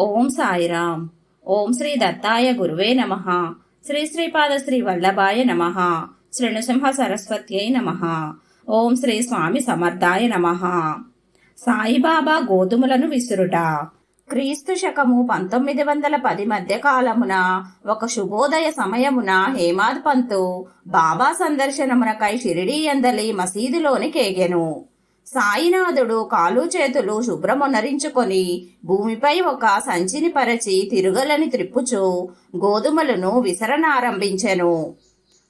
ఓం సాయిరామ్. ఓం శ్రీ దత్తాయ గురువే నమ. శ్రీ శ్రీపాద శ్రీ వల్లభాయ నమ. శృణుసింహ సరస్వత్యై నమ. ఓం శ్రీ స్వామి సమర్థాయ నమ. సాయిబాబా గోధుమలను విసురుట. క్రీస్తు శకము పంతొమ్మిది వందల పది మధ్య కాలమున ఒక శుభోదయ సమయమున హేమాద్ పంతు బాబా సందర్శనమునకై షిరిడీ అందలి మసీదులోని కేగెను. సాయినాథుడు కాలు చేతులు శుభ్రమునరించుకొని భూమిపై ఒక సంచిని పరచి తిరుగలని త్రిప్పుచూ గోధుమలను విసరనారంభించెను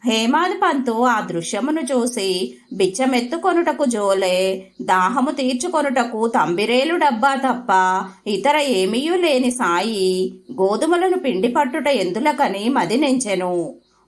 హేమాద్ పంతు ఆ దృశ్యమును చూసి బిచ్చమెత్తుకొనుటకు జోలే దాహము తీర్చుకొనుటకు తంబిరేలు డబ్బా తప్ప ఇతర ఏమీయూ లేని సాయి గోధుమలను పిండి పట్టుట ఎందులకని మదినెంచెను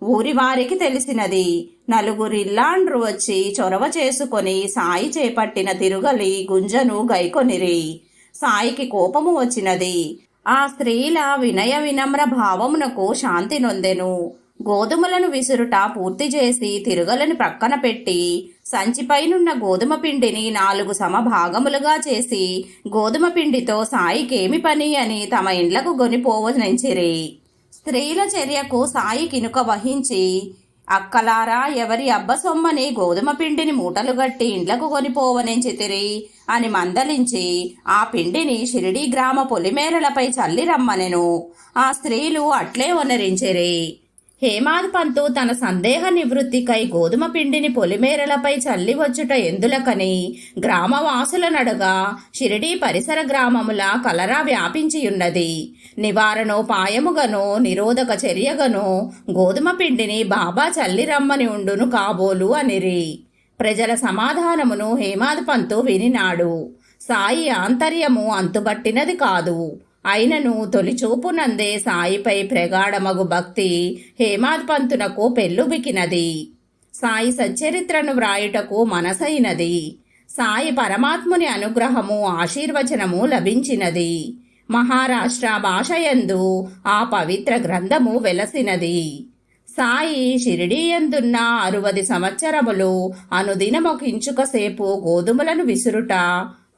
ఊరి వారికి తెలిసినది. నలుగురిల్లాండ్రు వచ్చి చొరవ చేసుకొని సాయి చేపట్టిన తిరుగలి గుంజను గైకొనిరి. సాయికి కోపము వచ్చినది. ఆ స్త్రీల వినయ వినమ్ర భావమునకు శాంతి నొందెను. గోధుమలను విసురుట పూర్తి చేసి తిరుగలను ప్రక్కన పెట్టి సంచిపైనున్న గోధుమ పిండిని నాలుగు సమభాగములుగా చేసి గోధుమ పిండితో సాయికేమి పని అని తమ ఇండ్లకు గొనిపోవనించిరి స్త్రీల చర్యకు సాయి కినుక వహించి అక్కలారా ఎవరి అబ్బ సొమ్మని గోధుమ పిండిని మూటలు గట్టి ఇండ్లకు కొనిపోవనించితిరి అని మందలించి ఆ పిండిని షిరిడీ గ్రామ పొలిమేరలపై చల్లి రమ్మనెను. ఆ స్త్రీలు అట్లే వనరించిరి. హేమాద్ పంతు తన సందేహ నివృత్తికై గోధుమ పిండిని పొలిమేరలపై చల్లి వచ్చుట ఎందులకని గ్రామవాసులనడగా షిరిడీ పరిసర గ్రామముల కలరా వ్యాపించియున్నది. నివారణోపాయముగను నిరోధక చర్యగను గోధుమ పిండిని బాబా చల్లి రమ్మని ఉండును కాబోలు అనిరి. ప్రజల సమాధానమును హేమాద్ పంతు వినినాడు. సాయి ఆంతర్యము అంతుబట్టినది కాదు. అయినను తొలిచూపునందే సాయిపై ప్రగాఢమగు భక్తి హేమాద్ పంతునకు పెళ్ళుబికినది. సాయి సచ్చరిత్రను వ్రాయుటకు మనసైనది సాయి పరమాత్ముని అనుగ్రహము ఆశీర్వచనము లభించినది. మహారాష్ట్ర భాషయందు ఆ పవిత్ర గ్రంథము వెలసినది. సాయి షిరిడీయందున్న అరువది సంవత్సరములు అనుదినమొకించుకసేపు గోధుమలను విసురుట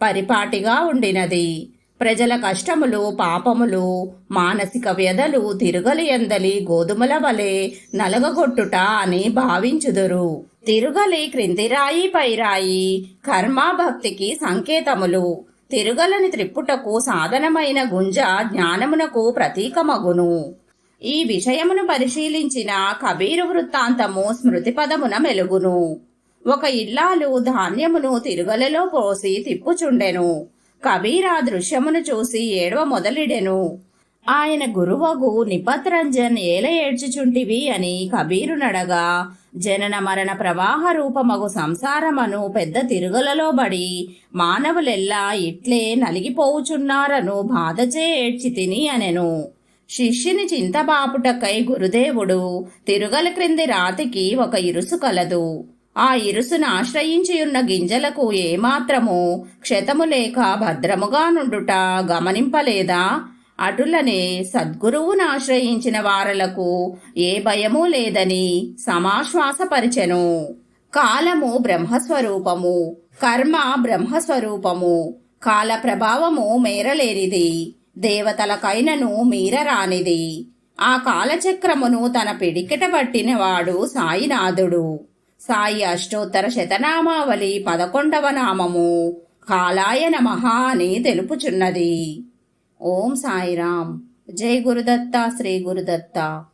పరిపాటిగా ఉండినది. ప్రజల కష్టములు పాపములు మానసిక వ్యధలు తిరుగలి ఎందలి గోధుమల వలె నలగగొట్టుట అని భావించుదురు. తిరుగలి క్రిందిరాయి పైరాయి కర్మ భక్తికి సంకేతములు. తిరుగలని త్రిప్పుటకు సాధనమైన గుంజ జ్ఞానమునకు ప్రతీకమగును. ఈ విషయమును పరిశీలించిన కబీరు వృత్తాంతము స్మృతిపదమున మెలుగును. ఒక ఇల్లాలు ధాన్యమును తిరుగలలో పోసి తిప్పుచుండెను. కబీర్ ఆ దృశ్యమును చూసి ఏడవ మొదలెడెను. ఆయన గురువగు నిపత్రంజన్ ఏల ఏడ్చుచుంటివి అని కబీరునడగా జనన మరణ ప్రవాహ రూపమగు సంసారమను పెద్ద తిరుగులలో బడి మానవులెల్లా ఇట్లే నలిగిపోవుచున్నారను బాధచే ఏడ్చి తిని అనెను. శిష్యుని చింతబాపుటకై గురుదేవుడు తిరుగల క్రింది రాతికి ఒక ఇరుసు కలదు. ఆ ఇరుసును ఆశ్రయించియున్న గింజలకు ఏమాత్రము క్షతము లేక భద్రముగా నుండుట గమనింపలేదా? అటులనే సద్గురువును ఆశ్రయించిన వారలకు ఏ భయము లేదని సమాశ్వాసపరిచెను. కాలము బ్రహ్మస్వరూపము కర్మ బ్రహ్మస్వరూపము కాల ప్రభావము మేరలేనిది దేవతలకైనను మీరరానిది. ఆ కాలచక్రమును తన పిడికిట పట్టినవాడు సాయినాథుడు. సాయి అష్టోత్తర శతనామావళి పదకొండవ నామము. కాలాయ నమ అని తెలుపుచున్నది. ఓం సాయిరామ్. జై గురుదత్త శ్రీ గురుదత్త.